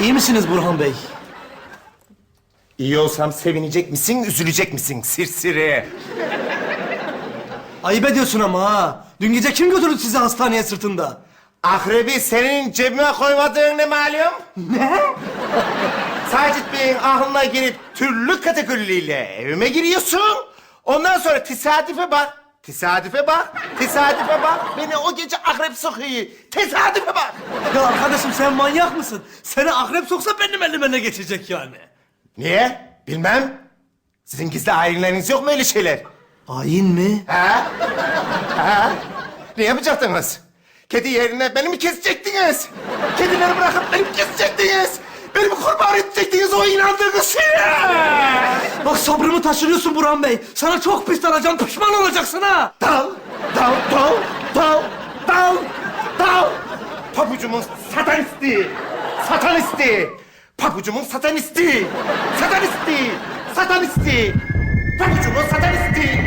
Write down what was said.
İyi misiniz Burhan Bey? İyi olsam sevinecek misin, üzülecek misin sirsiri? Ayıp ediyorsun ama ha. Dün gece kim götürdü sizi hastaneye sırtında? Akrebi senin cebime koymadığın ne malum? Ne? Sacit Bey'in aklına girip türlü kategoriyle evime giriyorsun. Ondan sonra tesadüfe bak. Tesadüfe bak, tesadüfe bak. Beni o gece akrep sokuyor. Tesadüfe bak. Ya arkadaşım sen manyak mısın? Seni akrep soksa benim elime ne geçecek yani? Niye? Bilmem. Sizin gizli aileleriniz yok mu öyle şeyler? Hain mi? Ha? Ha? Ne yapacaktınız? Kedi yerine beni mi kesecektiniz? Kedileri bırakıp beni mi kesecektiniz? Beni mi kurban edecektiniz o inandığınız şeye? Sabrımı taşırıyorsun Burhan Bey. Sana çok pis dalacağım, pişman olacaksın ha. Dal, dal, dal, dal, dal, dal. Pabucumun satanisti, satanisti. Pabucumun satanisti, satanisti, satanisti. Pabucumun satanisti.